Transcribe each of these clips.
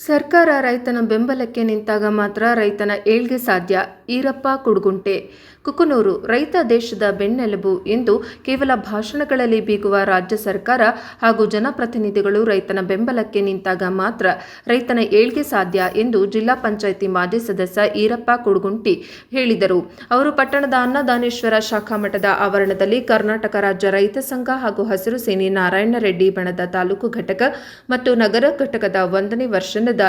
ಸರ್ಕಾರ ರೈತನ ಬೆಂಬಲಕ್ಕೆ ನಿಂತಾಗ ಮಾತ್ರ ರೈತನ ಏಳ್ಗೆ ಸಾಧ್ಯ. ಈರಪ್ಪ ಕುಡುಗುಂಟೆ. ಕುಕನೂರು, ರೈತ ದೇಶದ ಬೆನ್ನೆಲುಬು. ಎಂದು ಕೇವಲ ಭಾಷಣಗಳಲ್ಲಿ ಬೀಗುವ ರಾಜ್ಯ ಸರ್ಕಾರ ಹಾಗೂ ಜನಪ್ರತಿನಿಧಿಗಳು ರೈತನ ಬೆಂಬಲಕ್ಕೆ ನಿಂತಾಗ ಮಾತ್ರ ರೈತನ ಏಳ್ಗೆ ಸಾಧ್ಯ ಎಂದು ಜಿಲ್ಲಾ ಪಂಚಾಯಿತಿ ಮಾಜಿ ಸದಸ್ಯ ಈರಪ್ಪ ಕುಡುಗುಂಟಿ ಹೇಳಿದರು. ಅವರು ಪಟ್ಟಣದ ಅನ್ನದಾನೇಶ್ವರ ಶಾಖಾ ಮಠದ ಆವರಣದಲ್ಲಿ ಕರ್ನಾಟಕ ರಾಜ್ಯ ರೈತ ಸಂಘ ಹಾಗೂ ಹಸಿರು ಸೇನೆ ನಾರಾಯಣ ರೆಡ್ಡಿ ಬಣದ ತಾಲೂಕು ಘಟಕ ಮತ್ತು ನಗರ ಘಟಕದ ಒಂದನೇ ವರ್ಷದ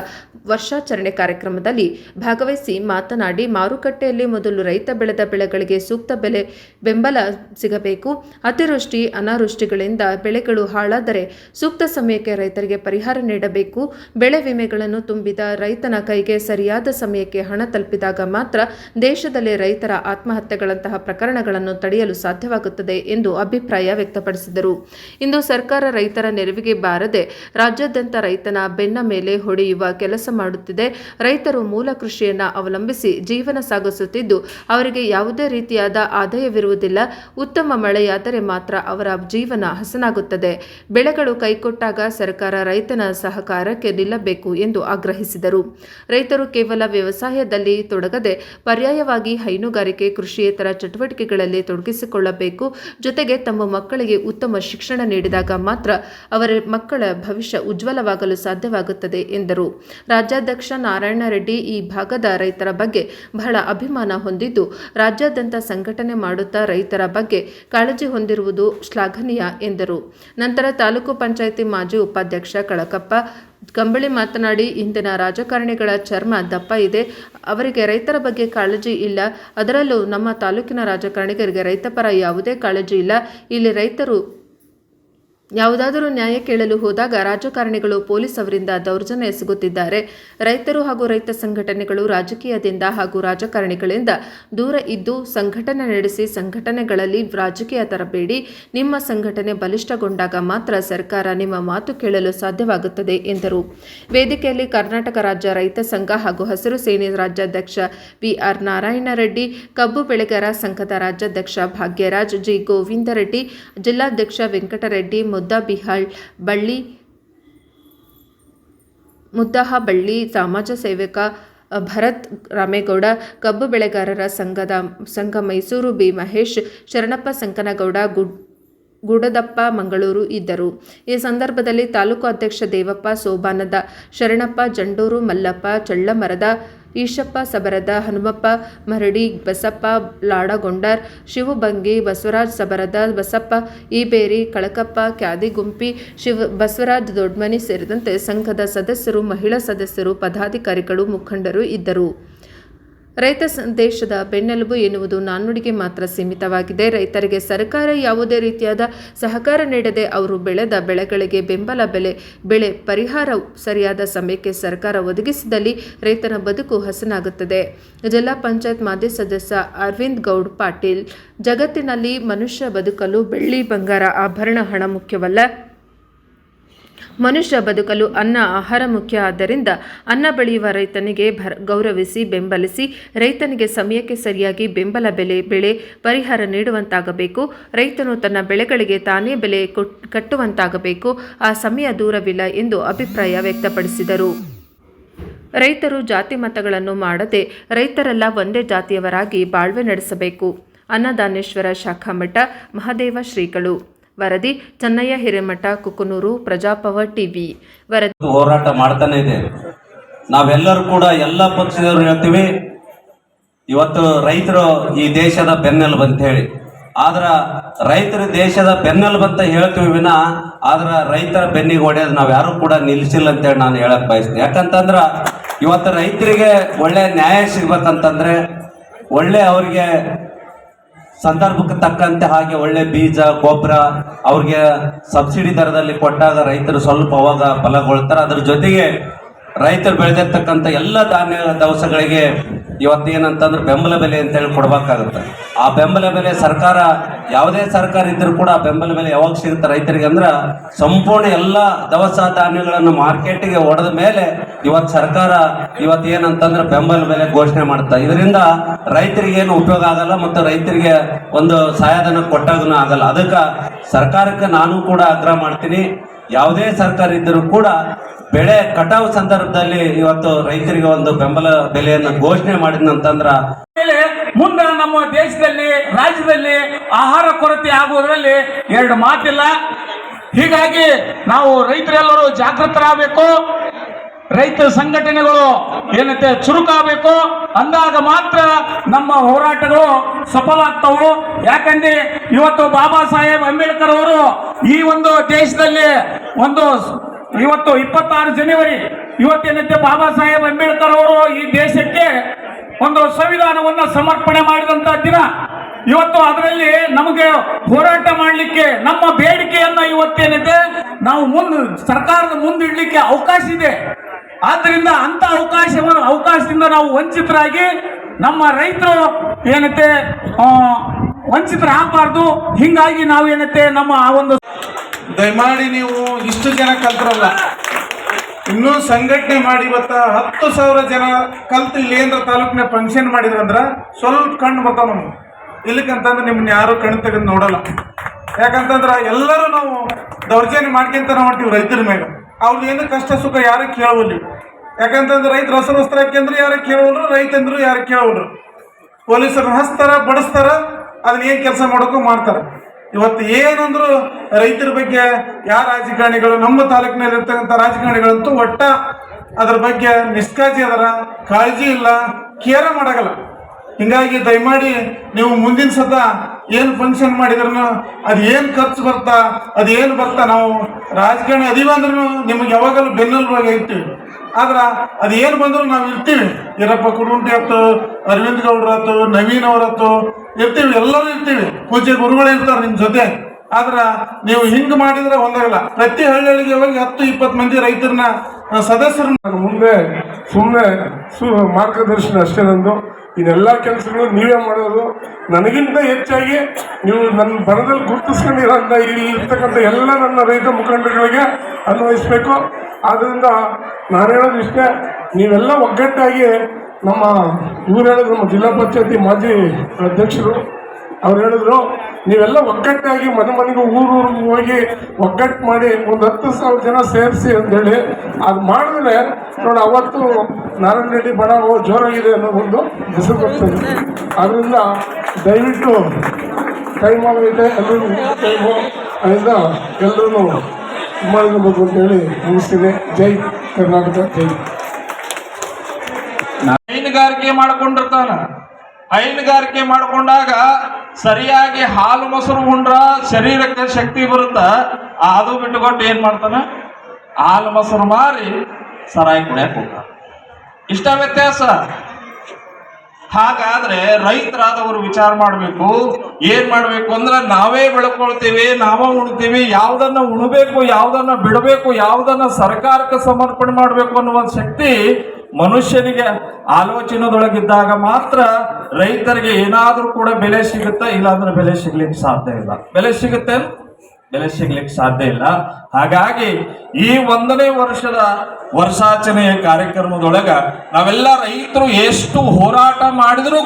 ವರ್ಷಾಚರಣೆ ಕಾರ್ಯಕ್ರಮದಲ್ಲಿ ಭಾಗವಹಿಸಿ ಮಾತನಾಡಿ, ಮಾರುಕಟ್ಟೆಯಲ್ಲಿ ಮೊದಲು ರೈತ ಬೆಳೆದ ಬೆಳೆಗಳಿಗೆ ಸೂಕ್ತ ಬೆಲೆ ಬೆಂಬಲ ಸಿಗಬೇಕು. ಅತಿವೃಷ್ಟಿ, ಅನಾವೃಷ್ಟಿಗಳಿಂದ ಬೆಳೆಗಳು ಹಾಳಾದರೆ ಸೂಕ್ತ ಸಮಯಕ್ಕೆ ರೈತರಿಗೆ ಪರಿಹಾರ ನೀಡಬೇಕು. ಬೆಳೆ ವಿಮೆಗಳನ್ನು ತುಂಬಿದ ರೈತನ ಕೈಗೆ ಸರಿಯಾದ ಸಮಯಕ್ಕೆ ಹಣ ತಲುಪಿದಾಗ ಮಾತ್ರ ದೇಶದಲ್ಲಿ ರೈತರ ಆತ್ಮಹತ್ಯೆಗಳಂತಹ ಪ್ರಕರಣಗಳನ್ನು ತಡೆಯಲು ಸಾಧ್ಯವಾಗುತ್ತದೆ ಎಂದು ಅಭಿಪ್ರಾಯ ವ್ಯಕ್ತಪಡಿಸಿದರು. ಇಂದು ಸರ್ಕಾರ ರೈತರ ನೆರವಿಗೆ ಬಾರದೆ ರಾಜ್ಯಾದ್ಯಂತ ರೈತನ ಬೆನ್ನ ಮೇಲೆ ಹೊಡೆಯುವ ಕೆಲಸ ಮಾಡುತ್ತಿದೆ. ರೈತರು ಮೂಲ ಕೃಷಿಯನ್ನು ಅವಲಂಬಿಸಿ ಜೀವನ ಸಾಗಿಸುತ್ತಿದ್ದು, ಅವರಿಗೆ ಯಾವುದೇ ರೀತಿಯಾದ ಆದಾಯವಿರುವುದಿಲ್ಲ. ಉತ್ತಮ ಮಳೆಯಾದರೆ ಮಾತ್ರ ಅವರ ಜೀವನ ಹಸನಾಗುತ್ತದೆ. ಬೆಳೆಗಳು ಕೈಕೊಟ್ಟಾಗ ಸರ್ಕಾರ ರೈತನ ಸಹಕಾರಕ್ಕೆ ನಿಲ್ಲಬೇಕು ಎಂದು ಆಗ್ರಹಿಸಿದರು. ರೈತರು ಕೇವಲ ವ್ಯವಸಾಯದಲ್ಲಿ ತೊಡಗದೆ ಪರ್ಯಾಯವಾಗಿ ಹೈನುಗಾರಿಕೆ, ಕೃಷಿಯೇತರ ಚಟುವಟಿಕೆಗಳಲ್ಲಿ ತೊಡಗಿಸಿಕೊಳ್ಳಬೇಕು. ಜೊತೆಗೆ ತಮ್ಮ ಮಕ್ಕಳಿಗೆ ಉತ್ತಮ ಶಿಕ್ಷಣ ನೀಡಿದಾಗ ಮಾತ್ರ ಅವರ ಮಕ್ಕಳ ಭವಿಷ್ಯ ಉಜ್ವಲವಾಗಲು ಸಾಧ್ಯವಾಗುತ್ತದೆ ಎಂದರು. ರಾಜ್ಯಾಧ್ಯಕ್ಷ ನಾರಾಯಣ ರೆಡ್ಡಿ ಈ ಭಾಗದ ರೈತರ ಬಗ್ಗೆ ಬಹಳ ಅಭಿಮಾನ ಹೊಂದಿದ್ದು, ರಾಜ್ಯಾದ್ಯಂತ ಸಂಘಟನೆ ಮಾಡುತ್ತಾ ರೈತರ ಬಗ್ಗೆ ಕಾಳಜಿ ಹೊಂದಿರುವುದು ಶ್ಲಾಘನೀಯ ಎಂದರು. ನಂತರ ತಾಲೂಕು ಪಂಚಾಯಿತಿ ಮಾಜಿ ಉಪಾಧ್ಯಕ್ಷ ಕಳಕಪ್ಪ ಕಂಬಳಿ ಮಾತನಾಡಿ, ಇಂದಿನ ರಾಜಕಾರಣಿಗಳ ಚರ್ಮ ದಪ್ಪ ಇದೆ. ಅವರಿಗೆ ರೈತರ ಬಗ್ಗೆ ಕಾಳಜಿ ಇಲ್ಲ. ಅದರಲ್ಲೂ ನಮ್ಮ ತಾಲೂಕಿನ ರಾಜಕಾರಣಿಗರಿಗೆ ರೈತಪರ ಯಾವುದೇ ಕಾಳಜಿ ಇಲ್ಲ. ಇಲ್ಲಿ ರೈತರು ಯಾವುದಾದರೂ ನ್ಯಾಯ ಕೇಳಲು ಹೋದಾಗ ರಾಜಕಾರಣಿಗಳು ಪೊಲೀಸ್ ಅವರಿಂದ ದೌರ್ಜನ್ಯ ಎಸಗುತ್ತಿದ್ದಾರೆ. ರೈತರು ಹಾಗೂ ರೈತ ಸಂಘಟನೆಗಳು ರಾಜಕೀಯದಿಂದ ಹಾಗೂ ರಾಜಕಾರಣಿಗಳಿಂದ ದೂರ ಇದ್ದು ಸಂಘಟನೆ ನಡೆಸಿ ಸಂಘಟನೆಗಳಲ್ಲಿ ರಾಜಕೀಯ ತರಬೇಡಿ, ನಿಮ್ಮ ಸಂಘಟನೆ ಬಲಿಷ್ಠಗೊಂಡಾಗ ಮಾತ್ರ ಸರ್ಕಾರ ನಿಮ್ಮ ಮಾತು ಕೇಳಲು ಸಾಧ್ಯವಾಗುತ್ತದೆ, ಎಂದರು. ವೇದಿಕೆಯಲ್ಲಿ ಕರ್ನಾಟಕ ರಾಜ್ಯ ರೈತ ಸಂಘ ಹಾಗೂ ಹಸಿರು ಸೇನೆ ರಾಜ್ಯಾಧ್ಯಕ್ಷ ಬಿಆರ್ ನಾರಾಯಣ ರೆಡ್ಡಿ ಕಬ್ಬು ಬೆಳೆಗಾರ ಸಂಘದ ರಾಜ್ಯಾಧ್ಯಕ್ಷ ಭಾಗ್ಯರಾಜ್, ಜಿ. ಗೋವಿಂದರೆಡ್ಡಿ, ಜಿಲ್ಲಾಧ್ಯಕ್ಷ ವೆಂಕಟರೆಡ್ಡಿ ಮುದ್ದಬಿಹಾಳ್ ಬಳ್ಳಿ, ಮುದ್ದಹಬಳ್ಳಿ ಸಮಾಜ ಸೇವಕ ಭರತ್ ರಾಮೇಗೌಡ, ಕಬ್ಬು ಬೆಳೆಗಾರರ ಸಂಘದ, ಸಂಘ ಮೈಸೂರು ಬಿ ಮಹೇಶ್, ಶರಣಪ್ಪ ಸಂಕನಗೌಡ ಗುಡ್ ಗುಡದಪ್ಪ ಮಂಗಳೂರು ಇದ್ದರು. ಈ ಸಂದರ್ಭದಲ್ಲಿ ತಾಲೂಕು ಅಧ್ಯಕ್ಷ ದೇವಪ್ಪ ಸೋಬಾನದ, ಶರಣಪ್ಪ ಜಂಡೂರು ಮಲ್ಲಪ್ಪ ಚಳ್ಳಮರದ ಈಶಪ್ಪ, ಸಬರದ ಹನುಮಪ್ಪ, ಮರಡಿ, ಬಸಪ್ಪ, ಲಾಡಗೊಂಡರ್, ಶಿವಬಂಗಿ, ಬಸವರಾಜ್, ಸಬರದ ಬಸಪ್ಪ, ಈಬೇರಿ, ಕಳಕಪ್ಪ ಕ್ಯಾದಿಗುಂಪಿ ಶಿವ, ಬಸವರಾಜ್ ದೊಡ್ಮನಿ ಸೇರಿದಂತೆ ಸಂಘದ ಸದಸ್ಯರು, ಮಹಿಳಾ ಸದಸ್ಯರು, ಪದಾಧಿಕಾರಿಗಳು, ಮುಖಂಡರು ಇದ್ದರು. ರೈತ ದೇಶದ ಬೆನ್ನೆಲುಬು ಎನ್ನುವುದು ನಾಣ್ಣುಡಿಗೆ ಮಾತ್ರ ಸೀಮಿತವಾಗಿದೆ. ರೈತರಿಗೆ ಸರ್ಕಾರ ಯಾವುದೇ ರೀತಿಯಾದ ಸಹಕಾರ ನೀಡದೆ ಅವರು ಬೆಳೆದ ಬೆಳೆಗಳಿಗೆ ಬೆಂಬಲ ಬೆಲೆ, ಬೆಳೆ ಪರಿಹಾರ ಸರಿಯಾದ ಸಮಯಕ್ಕೆ ಸರ್ಕಾರ ಒದಗಿಸಿದಲ್ಲಿ ರೈತನ ಬದುಕು ಹಸನಾಗುತ್ತದೆ. ಜಿಲ್ಲಾ ಪಂಚಾಯತ್ ಮಾಜಿ ಸದಸ್ಯ ಅರವಿಂದ್ ಗೌಡ್ ಪಾಟೀಲ್, ಜಗತ್ತಿನಲ್ಲಿ ಮನುಷ್ಯ ಬದುಕಲು ಬೆಳ್ಳಿ ಬಂಗಾರ ಆಭರಣ ಹಣ ಮುಖ್ಯವಲ್ಲ. ಮನುಷ್ಯ ಬದುಕಲು ಅನ್ನ ಆಹಾರ ಮುಖ್ಯ. ಆದ್ದರಿಂದ ಅನ್ನ ಬೆಳೆಯುವ ರೈತನಿಗೆ ಭರ, ಗೌರವಿಸಿ, ಬೆಂಬಲಿಸಿ, ರೈತನಿಗೆ ಸಮಯಕ್ಕೆ ಸರಿಯಾಗಿ ಬೆಂಬಲ ಬೆಲೆ, ಬೆಳೆ ಪರಿಹಾರ ನೀಡುವಂತಾಗಬೇಕು. ರೈತನು ತನ್ನ ಬೆಳೆಗಳಿಗೆ ತಾನೇ ಬೆಲೆ ಕೊಟ್, ಕಟ್ಟುವಂತಾಗಬೇಕು. ಆ ಸಮಯ ದೂರವಿಲ್ಲ ಎಂದು ಅಭಿಪ್ರಾಯ ವ್ಯಕ್ತಪಡಿಸಿದರು. ರೈತರು ಜಾತಿ ಮತಗಳನ್ನು ಮಾಡದೆ ರೈತರೆಲ್ಲ ಒಂದೇ ಜಾತಿಯವರಾಗಿ ಬಾಳ್ವೆ ನಡೆಸಬೇಕು. ಅನ್ನದಾನೇಶ್ವರ ಶಾಖಾ ಮಠ, ಮಹದೇವ ಶ್ರೀಗಳು. ವರದಿ ಚೆನ್ನಯ್ಯ ಹಿರೇಮಠ, ಕುಕನೂರು, ಪ್ರಜಾಪವ ಟಿವಿ. ವರದಿ ಹೋರಾಟ ಮಾಡ್ತಾನೆ ಇದೆ ನಾವೆಲ್ಲರೂ ಕೂಡ ಎಲ್ಲ ಪಕ್ಷದವರು ಹೇಳ್ತೀವಿ, ಇವತ್ತು ರೈತರು ಈ ದೇಶದ ಬೆನ್ನೆಲುಬು ಅಂತ ಹೇಳಿ. ಆದ್ರ ರೈತರ ದೇಶದ ಬೆನ್ನೆಲುಬು ಅಂತ ಹೇಳ್ತೀವಿ ವಿನ, ಆದ್ರ ರೈತರ ಬೆನ್ನಿಗೆ ಹೊಡೆಯೋದು ನಾವು ಯಾರು ಕೂಡ ನಿಲ್ಸಿಲ್ಲ ಅಂತೇಳಿ ನಾನು ಹೇಳಕ್ ಬಯಸ್ತೀನಿ. ಯಾಕಂತಂದ್ರ ಇವತ್ತು ರೈತರಿಗೆ ಒಳ್ಳೆ ನ್ಯಾಯ ಸಿಗ್ಬೇಕಂತಂದ್ರೆ, ಒಳ್ಳೆ ಅವರಿಗೆ ಸಂದರ್ಭಕ್ಕೆ ತಕ್ಕಂತೆ ಹಾಗೆ ಒಳ್ಳೆ ಬೀಜ, ಗೊಬ್ಬರ, ಅವ್ರಿಗೆ ಸಬ್ಸಿಡಿ ದರದಲ್ಲಿ ಕೊಟ್ಟಾಗ ರೈತರು ಸ್ವಲ್ಪ ಅವಾಗ ಫಲಗೊಳ್ತಾರೆ. ಅದ್ರ ಜೊತೆಗೆ ರೈತರು ಬೆಳೆದಿರ್ತಕ್ಕಂಥ ಎಲ್ಲ ಧಾನ್ಯ ದವಸಗಳಿಗೆ ಇವತ್ತೇನಂತಂದ್ರೆ ಬೆಂಬಲ ಬೆಲೆ ಅಂತ ಹೇಳಿ ಕೊಡ್ಬೇಕಾಗುತ್ತೆ. ಆ ಬೆಂಬಲ ಬೆಲೆ ಸರ್ಕಾರ, ಯಾವುದೇ ಸರ್ಕಾರ ಇದ್ದರೂ ಕೂಡ ಆ ಬೆಂಬಲ ಬೆಲೆ ಯಾವಾಗ ಸಿಗುತ್ತೆ ರೈತರಿಗೆ ಅಂದ್ರೆ ಸಂಪೂರ್ಣ ಎಲ್ಲ ದವಸ ಧಾನ್ಯಗಳನ್ನು ಮಾರ್ಕೆಟಿಗೆ ಹೊಡೆದ ಮೇಲೆ ಇವತ್ತು ಸರ್ಕಾರ ಇವತ್ತು ಏನಂತಂದ್ರೆ ಬೆಂಬಲ ಬೆಲೆ ಘೋಷಣೆ ಮಾಡುತ್ತೆ ಇದರಿಂದ ರೈತರಿಗೆ ಏನು ಉಪಯೋಗ ಆಗಲ್ಲ ಮತ್ತು ರೈತರಿಗೆ ಒಂದು ಸಹಾಯಧನ ಕೊಟ್ಟಾಗೂ ಆಗಲ್ಲ. ಅದಕ್ಕೆ ಸರ್ಕಾರಕ್ಕೆ ನಾನು ಕೂಡ ಆಗ್ರಹ ಮಾಡ್ತೀನಿ. ಯಾವುದೇ ಸರ್ಕಾರ ಇದ್ದರೂ ಕೂಡ ಬೆಳೆ ಕಟಾವು ಸಂದರ್ಭದಲ್ಲಿ ಇವತ್ತು ರೈತರಿಗೆ ಒಂದು ಬೆಂಬಲ ಬೆಲೆಯನ್ನು ಘೋಷಣೆ ಮಾಡಿದ್ನಂತಂದ್ರ ಮೇಲೆ ಮುಂದೆ ನಮ್ಮ ದೇಶದಲ್ಲಿ, ರಾಜ್ಯದಲ್ಲಿ ಆಹಾರ ಕೊರತೆ ಆಗುವುದರಲ್ಲಿ ಎರಡು ಮಾತಿಲ್ಲ. ಹೀಗಾಗಿ ನಾವು ರೈತರೆಲ್ಲರೂ ಜಾಗೃತರಾಗಬೇಕು. ರೈತ ಸಂಘಟನೆಗಳು ಏನಂತೆ ಚುರುಕಾಗಬೇಕು. ಅಂದಾಗ ಮಾತ್ರ ನಮ್ಮ ಹೋರಾಟಗಳು ಸಫಲ ಆಗ್ತವು ಯಾಕಂದ್ರೆ ಇವತ್ತು ಬಾಬಾ ಸಾಹೇಬ್ ಅಂಬೇಡ್ಕರ್ ಅವರು ಈ ಒಂದು ದೇಶದಲ್ಲಿ ಒಂದು ಇವತ್ತು ಇಪ್ಪತ್ತಾರು ಜನವರಿ. ಇವತ್ತೇನಂತೆ ಬಾಬಾ ಸಾಹೇಬ್ ಅಂಬೇಡ್ಕರ್ ಅವರು ಈ ದೇಶಕ್ಕೆ ಒಂದು ಸಂವಿಧಾನವನ್ನ ಸಮರ್ಪಣೆ ಮಾಡಿದಂತ ದಿನ. ಇವತ್ತು ಅದರಲ್ಲಿ ನಮಗೆ ಹೋರಾಟ ಮಾಡಲಿಕ್ಕೆ, ನಮ್ಮ ಬೇಡಿಕೆಯನ್ನ ಇವತ್ತೇನಿದೆ ನಾವು ಮುಂದೆ, ಸರ್ಕಾರದ ಮುಂದಿಡ್ಲಿಕ್ಕೆ ಅವಕಾಶ ಇದೆ. ಆದ್ರಿಂದ ಅಂತ ಅವಕಾಶವನ್ನು, ಅವಕಾಶದಿಂದ ನಾವು ವಂಚಿತರಾಗಿ, ನಮ್ಮ ರೈತರು ವಂಚಿತರ ವಂಚಿತರಾಗಬಾರ್ದು. ಹಿಂಗಾಗಿ ನಾವು ಏನತ್ತೆ ನಮ್ಮ ಆ ಒಂದು ದಯಮಾಡಿ ನೀವು ಇಷ್ಟು ಜನ ಕಲ್ತ್ರಲ್ಲ. ಇನ್ನೂ ಸಂಘಟನೆ ಮಾಡಿ ಇವತ್ತ ಹತ್ತು ಸಾವಿರ ಜನ ಕಲ್ತು ಇಲ್ಲಿ ಏನಾರ ತಾಲೂಕಿನ ಫಂಕ್ಷನ್ ಮಾಡಿದ್ರಂದ್ರ ಸ್ವಲ್ಪ ಕಣ್ಣು ಬರ್ತಾವ ನಮ್ಗೆ ಇಲ್ಲಕ್ಕಂತಂದ್ರೆ ನಿಮ್ಮನ್ನ ಯಾರು ಕಣ್ಣು ತೆಗೆದು ನೋಡಲ್ಲ. ಯಾಕಂತಂದ್ರ ಎಲ್ಲರೂ ನಾವು ದೌರ್ಜನ್ಯ ಮಾಡ್ಕೊಂತ ಮಾಡ್ತೀವಿ ರೈತರ ಮೇಲೆ. ಅವ್ರದ್ದು ಏನು ಕಷ್ಟ ಸುಖ ಯಾರು ಕೇಳುವಲ್ಲಿ ಯಾಕಂತಂದ್ರೆ ರೈತರ ಹಸಿರು ವಸ್ತ್ರ ಹಾಕ್ಯಂದ್ರೆ ಯಾರು ಕೇಳುವಲ್ರು ರೈತಂದ್ರು ಯಾರು ಕೇಳೋಲ್ರು ಪೊಲೀಸರು ಹಸ್ತಾರ ಬಡಿಸ್ತಾರ, ಅದನ್ನ ಏನು ಕೆಲಸ ಮಾಡೋಕ್ಕೂ ಮಾಡ್ತಾರ. ಇವತ್ತು ಏನಂದ್ರು ರೈತರ ಬಗ್ಗೆ ಯಾವ ರಾಜಕಾರಣಿಗಳು ನಮ್ಮ ತಾಲೂಕಿನಲ್ಲಿ ಇರ್ತಕ್ಕಂಥ ರಾಜಕಾರಣಿಗಳಂತೂ ಒಟ್ಟ ಅದ್ರ ಬಗ್ಗೆ ನಿಷ್ಕಾಜಿ ಅದರ ಕಾಳಜಿ ಇಲ್ಲ ಕೇರ ಮಾಡಗಲ್ಲ. ಹಿಂಗಾಗಿ ದಯಮಾಡಿ ನೀವು ಮುಂದಿನ ಸತ ಏನು ಫಂಕ್ಷನ್ ಮಾಡಿದ್ರು ಅದು ಏನು ಖರ್ಚು ಬರ್ತಾ, ಅದು ಏನು ಬರ್ತಾ, ನಾವು ರಾಜಕಾರಣಿ ಅದೀವ ಅಂದ್ರೂ ನಿಮ್ಗೆ ಯಾವಾಗಲೂ ಹೋಗಿ ಇರ್ತೀವಿ ಆದ್ರ ಅದು ಏನು ಬಂದ್ರು ನಾವು ಇರ್ತೀವಿ. ಈರಪ್ಪ ಕುಡುಂಟಿ ಆಯ್ತು, ಅರವಿಂದ್ ಗೌಡ್ರ ಆಯ್ತು, ನವೀನ್ ಅವ್ರತ್ತು ಇರ್ತೀವಿ, ಎಲ್ಲರೂ ಇರ್ತೀವಿ. ಪೂಜೆ ಗುರುಗಳು ಇರ್ತಾರೆ ನಿಮ್ ಜೊತೆ. ಆದ್ರ ನೀವು ಹಿಂಗ್ ಮಾಡಿದ್ರೆ ಹೊಂದಾಗಲ್ಲ ಪ್ರತಿ ಹಳ್ಳಿಗೆ ಹೋಗಿ ಹತ್ತು, ಇಪ್ಪತ್ತು ಮಂದಿ ರೈತರನ್ನ ಸದಸ್ಯರನ್ನ ಮುಂದೆ ಸುಮ್ಮನೆ ಮಾರ್ಗದರ್ಶನ ಅಷ್ಟೇ ನಂದು. ಇನ್ನೆಲ್ಲ ಕೆಲಸಗಳು ನೀವೇ ಮಾಡೋದು. ನನಗಿಂತ ಹೆಚ್ಚಾಗಿ ನೀವು ನನ್ನ ಬರದಲ್ಲಿ ಗುರುತಿಸ್ಕೊಂಡಿರೋ ಇಲ್ಲಿ ಇರ್ತಕ್ಕಂಥ ಎಲ್ಲ ನನ್ನ ರೈತ ಮುಖಂಡಗಳಿಗೆ ಅನ್ವಯಿಸ್ಬೇಕು. ಆದ್ದರಿಂದ ನಾನು ಹೇಳೋದು ಇಷ್ಟೇ, ನೀವೆಲ್ಲ ಒಗ್ಗಟ್ಟಾಗಿ ನಮ್ಮ ಇವ್ರು ಹೇಳಿದ್ರು ನಮ್ಮ ಜಿಲ್ಲಾ ಪಂಚಾಯತಿ ಮಾಜಿ ಅಧ್ಯಕ್ಷರು, ಅವ್ರು ಹೇಳಿದ್ರು, ನೀವೆಲ್ಲ ಒಗ್ಗಟ್ಟಾಗಿ ಮನೆ ಮನೆಗೂ ಊರೂರಿಗೆ ಹೋಗಿ ಒಗ್ಗಟ್ಟು ಮಾಡಿ ಒಂದು ಹತ್ತು ಸಾವಿರ ಜನ ಸೇರಿಸಿ ಅಂತೇಳಿ ಅದು ಮಾಡಿದ್ರೆ ನೋಡಿ, ಅವತ್ತು ನಾರಾಯಣ ರೆಡ್ಡಿ ಬಡ ಜೋರಾಗಿದೆ ಅನ್ನೋ ಒಂದು ಹೆಸರು ಬರ್ತದೆ ಅದರಿಂದ ದಯವಿಟ್ಟು ಟೈಮ್ ಆಗೈತೆ ಎಲ್ಲರೂ ಟೈಮು ಅದರಿಂದ ಎಲ್ಲರೂ ಮಾಡಿರ್ಬೇಕು ಅಂತೇಳಿ ಮುಗಿಸ್ತೀನಿ ಜೈ ಕರ್ನಾಟಕ ಜೈ ಹೈನುಗಾರಿಕೆ ಮಾಡ್ಕೊಂಡಿರ್ತಾನ. ಹೈನುಗಾರಿಕೆ ಮಾಡ್ಕೊಂಡಾಗ ಸರಿಯಾಗಿ ಹಾಲು ಮೊಸರು ಉಂಡ್ರ ಶರೀರಕ್ಕೆ ಶಕ್ತಿ ಬರುತ್ತ? ಅದು ಬಿಟ್ಟುಕೊಟ್ಟು ಏನ್ ಮಾಡ್ತಾನ? ಹಾಲು ಮೊಸರು ಮಾರಿ ಸರಾಯಿ ಕುಡಿಯಕ್ಕೆ ಹೋಗ್ತಾನ. ಇಷ್ಟ ವ್ಯತ್ಯಾಸ? ಹಾಗಾದ್ರೆ ರೈತರಾದವರು ವಿಚಾರ ಮಾಡಬೇಕು, ಏನ್ ಮಾಡ್ಬೇಕು ಅಂದ್ರೆ ನಾವೇ ಬೆಳ್ಕೊಳ್ತೀವಿ, ನಾವೇ ಉಣ್ತೀವಿ, ಯಾವ್ದನ್ನ ಉಣಬೇಕು, ಯಾವ್ದನ್ನ ಬಿಡಬೇಕು, ಯಾವ್ದನ್ನ ಸರ್ಕಾರಕ್ಕೆ ಸಮರ್ಪಣೆ ಮಾಡಬೇಕು ಅನ್ನುವ ಶಕ್ತಿ ಮನುಷ್ಯನಿಗೆ ಆಲೋಚನೆದೊಳಗಿದ್ದಾಗ ಮಾತ್ರ ರೈತರಿಗೆ ಏನಾದ್ರೂ ಕೂಡ ಬೆಲೆ ಸಿಗುತ್ತಾ ಇಲ್ಲಾಂದ್ರೆ ಬೆಲೆ ಸಿಗ್ಲಿಕ್ಕೆ ಸಾಧ್ಯ ಇಲ್ಲ. ಬೆಲೆ ಸಿಗುತ್ತೆ ಬೆಲೆ ಸಿಗ್ಲಿಕ್ಕೆ ಸಾಧ್ಯ ಇಲ್ಲ. ಹಾಗಾಗಿ ಈ ಒಂದನೇ ವರ್ಷದ ವರ್ಷಾಚರಣೆಯ ಕಾರ್ಯಕ್ರಮದೊಳಗ ನಾವೆಲ್ಲ ರೈತರು ಎಷ್ಟು ಹೋರಾಟ ಮಾಡಿದ್ರು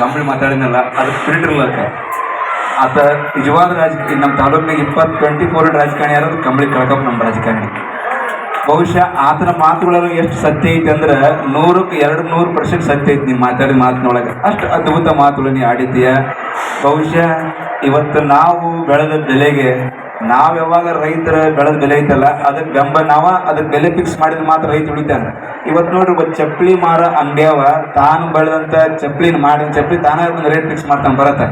ಕಂಬಳಿ ಮಾತಾಡಿನಲ್ಲ ಅದು ಫಿಲ್ಟರ್ ಆತ ನಿಜವಾದ ರಾಜಕೀಯ, ನಮ್ಮ ತಾಲೂಕಿನಾಗ ಇಪ್ಪತ್ತು ಟ್ವೆಂಟಿ ಫೋರ್ ರಾಜಕಾರಣಿ ಯಾರು? ಕಂಬಳಿ ಕಳ್ಕಪ್ಪ ನಮ್ಮ ರಾಜಕಾರಣಿ. ಬಹುಶಃ ಆತನ ಮಾತುಗಳಲ್ಲಿ ಎಷ್ಟು ಸತ್ಯ ಐತೆ ಅಂದ್ರೆ ನೂರಕ್ಕೆ ಎರಡು ನೂರು ಪರ್ಸೆಂಟ್ ಸತ್ಯ ಐತಿ ನೀವು ಮಾತಾಡಿದ ಮಾತಿನೊಳಗೆ. ಅಷ್ಟು ಅದ್ಭುತ ಮಾತುಗಳು ನೀ ಆಡಿದ್ದೀಯ. ಬಹುಶಃ ಇವತ್ತು ನಾವು ಬೆಳೆದ ಬೆಲೆಗೆ ನಾವು ಯಾವಾಗ ರೈತರ ಬೆಳೆದ ಬೆಲೆ ಐತಲ್ಲ ಅದಕ್ಕೆ ಬೆಂಬಲ ನಾವ ಅದಕ್ಕೆ ಬೆಲೆ ಫಿಕ್ಸ್ ಮಾಡಿದ್ರೆ ಮಾತ್ರ ರೈತ ಉಳಿತಾನ. ಇವತ್ತು ನೋಡ್ರಿ ಒಬ್ಬ ಚಪ್ಪಲಿ ಮಾರ ಅಂಗಡಿಯವ, ತಾನು ಬೆಳೆದಂತ ಚಪ್ಪಲಿನ ಮಾಡಿದ ಚಪ್ಪಲಿ ತಾನೇ ಒಂದು ರೇಟ್ ಫಿಕ್ಸ್ ಮಾಡ್ತಾನೆ ಬರತ್ತ.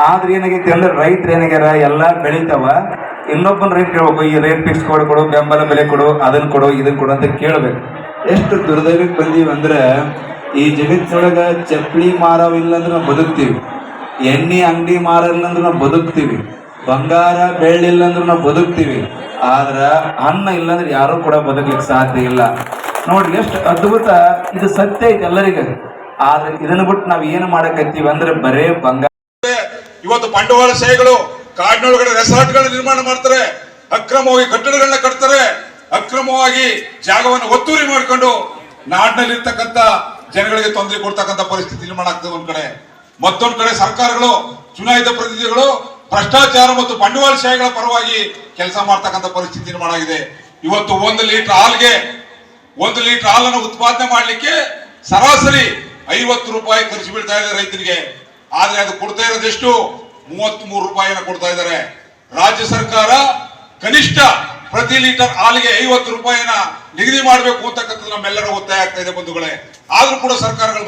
ಆದ್ರೆ ಏನಾಗೈತಿ ಅಂದ್ರೆ ರೈತರು ಏನಾಗ್ಯಾರ, ಎಲ್ಲ ಬೆಳಿತಾವ, ಇನ್ನೊಬ್ಬನ ರೇಟ್ ಕೇಳ್ಬೇಕು, ಈ ರೇಟ್ ಫಿಕ್ಸ್ ಕೊಡು ಕೊಡು, ಬೆಂಬಲ ಬೆಲೆ ಕೊಡು ಅದನ್ನ ಕೊಡು ಇದನ್ನ ಕೊಡು ಅಂತ ಕೇಳ್ಬೇಕು. ಎಷ್ಟು ದುರ್ದೈವಕ್ಕೆ ಬಂದೀವಿ ಅಂದ್ರೆ, ಈ ಜಗತ್ತಿನೊಳಗ ಚಪ್ಪಲಿ ಮಾರವಿಲ್ಲ ಅಂದ್ರೆ ನಾವು ಬದುಕ್ತೀವಿ. ಎಣ್ಣೆ ಅಂಗಡಿ ಮಾರಲ್ಲ ಅಂದ್ರೆ ನಾವು ಬದುಕ್ತೀವಿ. ಬಂಗಾರ ಬೆಳ್ಳಿಲ್ಲ ಅಂದ್ರೆ ನಾವು ಬದುಕ್ತೀವಿ. ಆದ್ರೆ ಅನ್ನ ಇಲ್ಲಾಂದ್ರೆ ಯಾರು ಕೂಡ ಬದುಕ್ಲಿಕ್ಕೆ ಸಾಧ್ಯ ಇಲ್ಲ. ನೋಡ್ರಿ ಎಷ್ಟು ಅದ್ಭುತ ಇದು ಸತ್ಯ ಐತೆ ಎಲ್ಲರಿಗೂ. ಆದ್ರೆ ಇದನ್ನ ಬಿಟ್ಟು ನಾವ್ ಏನು ಮಾಡಕತ್ತೀವಿ ಅಂದ್ರೆ ಬರೇ ಬಂಗಾರ. ಇವತ್ತು ಬಂಡವಾಳ ಶಾಹಿಗಳು ಕಾಡಿನೊಳಗಡೆ ರೆಸಾರ್ಟ್ಗಳನ್ನ ನಿರ್ಮಾಣ ಮಾಡ್ತಾರೆ. ಅಕ್ರಮವಾಗಿ ಕಟ್ಟಡಗಳನ್ನ ಕಟ್ತಾರೆ. ಅಕ್ರಮವಾಗಿ ಜಾಗವನ್ನು ಒತ್ತುವರಿ ಮಾಡಿಕೊಂಡು ನಾಡಿನಲ್ಲಿರ್ತಕ್ಕಂಥ ಜನಗಳಿಗೆ ತೊಂದರೆ ಕೊಡ್ತಕ್ಕಂಥ ಪರಿಸ್ಥಿತಿ ನಿರ್ಮಾಣ ಆಗ್ತದೆ ಒಂದ್ ಕಡೆ. ಮತ್ತೊಂದು ಕಡೆ ಸರ್ಕಾರಗಳು, ಚುನಾಯಿತ ಪ್ರತಿನಿಧಿಗಳು ಭ್ರಷ್ಟಾಚಾರ ಮತ್ತು ಬಂಡವಾಳ ಶಾಹಿಗಳ ಪರವಾಗಿ ಕೆಲಸ ಮಾಡ್ತಕ್ಕಂಥ ಪರಿಸ್ಥಿತಿ ನಿರ್ಮಾಣ ಆಗಿದೆ. ಇವತ್ತು ಒಂದು ಲೀಟರ್ ಹಾಲ್ಗೆ ಒಂದು ಲೀಟರ್ ಹಾಲನ್ನು ಉತ್ಪಾದನೆ ಮಾಡಲಿಕ್ಕೆ ಸರಾಸರಿ ಐವತ್ತು ರೂಪಾಯಿ ಖರ್ಚು ಬೀಳ್ತಾ ಇದೆ ರೈತರಿಗೆ. ಆದ್ರೆ ಅದು ಕೊಡ್ತಾ ಇರೋದೆಷ್ಟು? ಮೂವತ್ತ್ ಮೂರು ರೂಪಾಯಿನ ಕೊಡ್ತಾ ಇದ್ದಾರೆ. ರಾಜ್ಯ ಸರ್ಕಾರ ಕನಿಷ್ಠ ಪ್ರತಿ ಲೀಟರ್ ಹಾಲಿಗೆ ಐವತ್ತು ರೂಪಾಯಿನ ನಿಗದಿ ಮಾಡಬೇಕು ಅಂತಕ್ಕಂಥದ್ದು ನಮ್ಮೆಲ್ಲರೂ ಒತ್ತಾಯ ಆಗ್ತಾ ಇದೆ ಬಂಧುಗಳೇ. ಆದ್ರೂ ಕೂಡ ಸರ್ಕಾರಗಳು